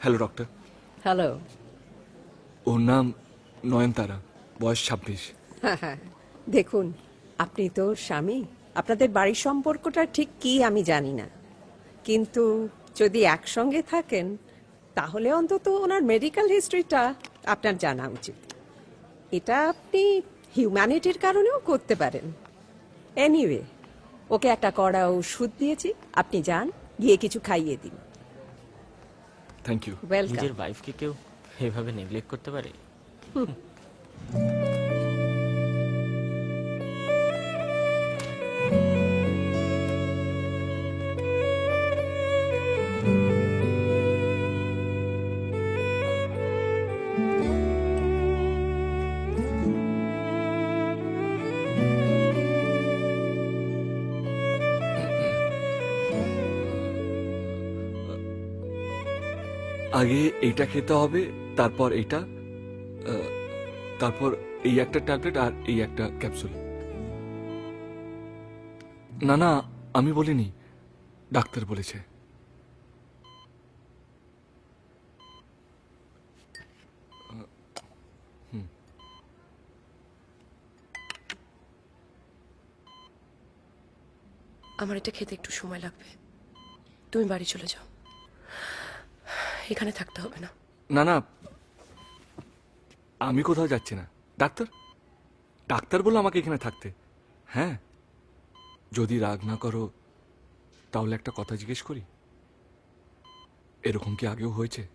Hello doctor hello ওর নাম নয়নতারা বয়স ছাব্বিশ। দেখুন আপনি তো স্বামী। আপনাদের বাড়ির সম্পর্কটা ঠিক কি আমি জানি না। কিন্তু যদি একসঙ্গে থাকেন তাহলে অন্তত ওনার মেডিকেল হিস্ট্রিটা আপনার জানা উচিত। এটা আপনি হিউম্যানিটির কারণেও করতে পারেন। এনিওয়ে ওকে একটা কড়া ওষুধ দিয়েছি। আপনি যান গিয়ে কিছু খাইয়ে দিন। থ্যাংক ইউ ওয়েলকাম নিজের ওয়াইফকে কেউ এভাবে নেগলেক্ট করতে পারে? আগে এইটা খেতে হবে তারপর আহ, তারপর এই একটা ট্যাবলেট আর এই একটা ক্যাপসুল। না না আমি বলিনি ডাক্তার বলেছে। আমার এটা খেতে একটু সময় লাগবে। তুমি বাড়ি চলে যাও। এখানে থাকতে হবে না। না না। আমি কোথাও যাচ্ছি না। ডাক্তার? ডাক্তার বলে আমাকে এখানে থাকতে। হ্যাঁ। যদি রাগ না করো, তাহলে একটা কথা জিজ্ঞেস করি। এরকম কি আগেও হয়েছে?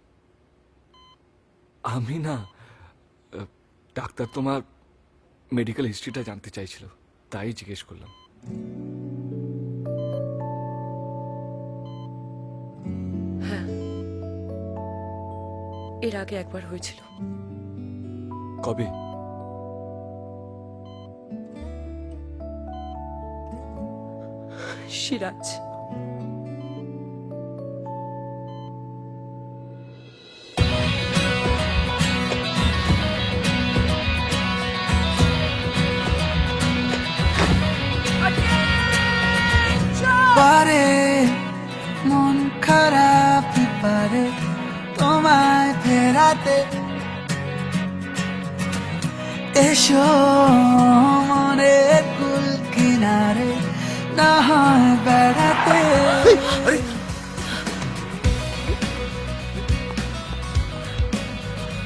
আমি না। ডাক্তার তোমার মেডিকেল হিস্ট্রিটা জানতে চাইছিল, তাই জিজ্ঞেস করলাম। এর আগে একবার হয়েছিল। কবে? সিরাজ। ফেরাতে এসো মনে কুল কিনারে না হয় বেড়াতে।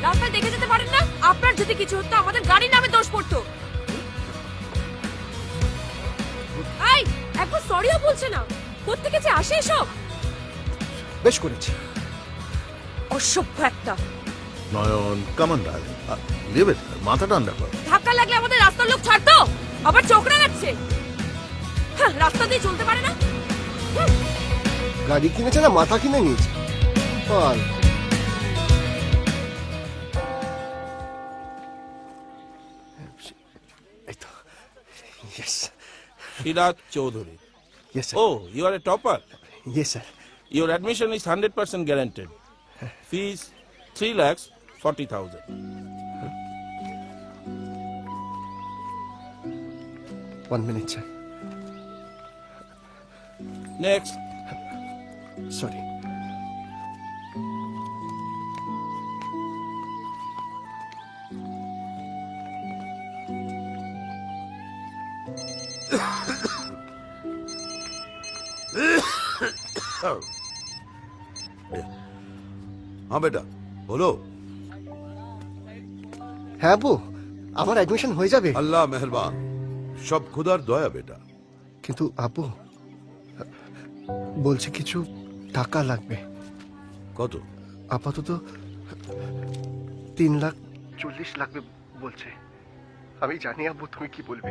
রাস্তায় দেখে যেতে পারেন না? আপনার যদি কিছু হতো আমাদের গাড়ির নামে দোষ পড়তো। একবার সরিও বলছে না। কোত্থেকে যে আসে এসব? বেশ করেছি। অসভ্য একটা। নয়ন কামান ডার্লিং লিভ ইট মাথা ঠান্ডা কর। ধাক্কা লাগলে আমাদের রাস্তার লোক ছাড়তো? আবার চোখ রাঙাচ্ছে? হ্যাঁ, রাস্তা দিয়ে চলতে পারে না? গাড়ি কিনেছে না মাথা কিনে নিয়েছে? বল এই তো। Yes Shirak Chaudhary. Yes sir Oh, you are a topper. Yes sir Your admission is 100% guaranteed. Fees 3 lakhs 40,000. One minute, sir. Next. Sorry. oh. হ্যাঁ বেটা বলো। হ্যাঁ আপু আমার অ্যাডমিশন হয়ে যাবে। আল্লাহ মেহরবান সব খুদার দয়া বেটা। কিন্তু আপু বলছে কিছু টাকা লাগবে। কত? আপাতত তিন লাখ চল্লিশ লাগবে বলছে। আমি জানি আব্বু তুমি কি বলবে।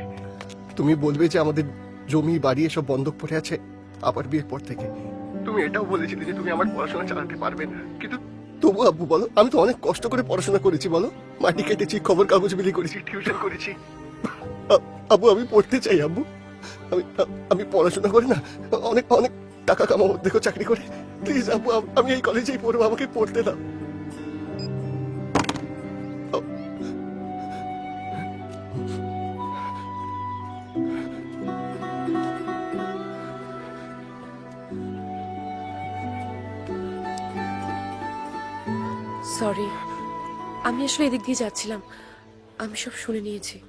তুমি বলবে যে আমাদের জমি বাড়ি এসব বন্ধক পড়ে আছে আবার বিয়ের পর থেকে। তুমি এটাও বলেছিলে যে তুমি আমার পড়াশোনা চালাতে পারবে না। কিন্তু তবু আব্বু, বলো, আমি তো অনেক কষ্ট করে পড়াশোনা করেছি, বলো। মাটি কেটেছি খবর কাগজ বিলি করেছি, টিউশন করেছি। আবু আমি পড়তে চাই, আব্বু। আমি আমি পড়াশোনা করি না, অনেক অনেক টাকা কামাবো দেখো, চাকরি করে। প্লিজ, আব্বু আমি এই কলেজেই পড়ব, আমাকে পড়তে দাও। সরি। আমি আসলে এদিক দিয়ে যাচ্ছিলাম। আমি সব শুনে নিয়েছি।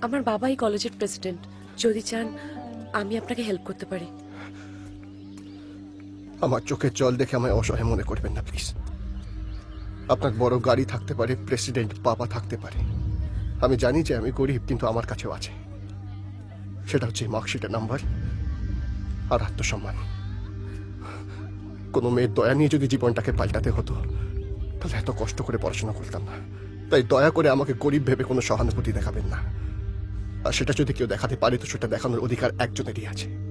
আমার বাবাই কলেজের প্রেসিডেন্ট। যদি চান, আমি আপনাকে হেল্প করতে পারি। আমার চোখের জল দেখে আমায় অসহায় মনে করবেন না, প্লিজ। আপনার বড় গাড়ি থাকতে পারে, প্রেসিডেন্ট বাবা থাকতে পারে। আমি জানি যে আমি গরিব, কিন্তু আমার কাছেও আছে। সেটা হচ্ছে মার্কশিটের নাম্বার আর আত্মসম্মান। কোনো মেয়ের দয়া নিয়ে যদি জীবনটাকে পাল্টাতে হতো তাহলে এত কষ্ট করে পড়াশোনা করতাম না। তাই দয়া করে আমাকে গরিব ভেবে কোনো সহানুভূতি দেখাবেন না। আর সেটা যদি কেউ দেখাতে পারে, তো সেটা দেখানোর অধিকার একজনেরই আছে।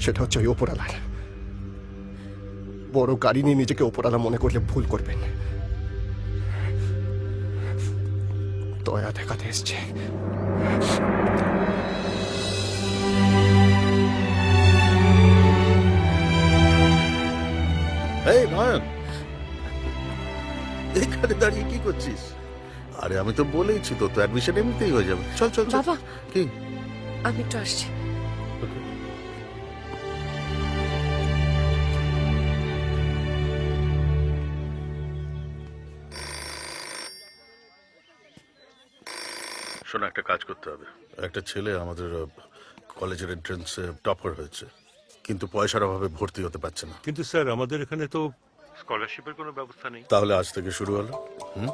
সেটা হচ্ছে ওই ওপরালার। বড় গাড়ি নিয়ে নিজেকে ওপরালা মনে করলে ভুল করবেন। দয়া দেখাতে এসছে। এই, নয়ন! এখানে দাঁড়িয়ে কি করছিস? আরে আমি তো বলেইছি তো তো অ্যাডমিশন এমনিতেই হয়ে যাবে। চল চল চল। বাবা। কি? আমি একটু আসছি। শোনো একটা কাজ করতে হবে। একটা ছেলে আমাদের আহ, কলেজের এন্ট্রান্সে টপার হয়েছে। কিন্তু পয়সার অভাবে ভর্তি হতে পারছে না। কিন্তু স্যার আমাদের এখানে তো স্কলারশিপের কোনো ব্যবস্থা নেই? তাহলে আজ থেকে শুরু হলো। হুম?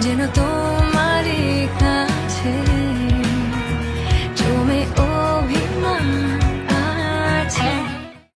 যেন তোর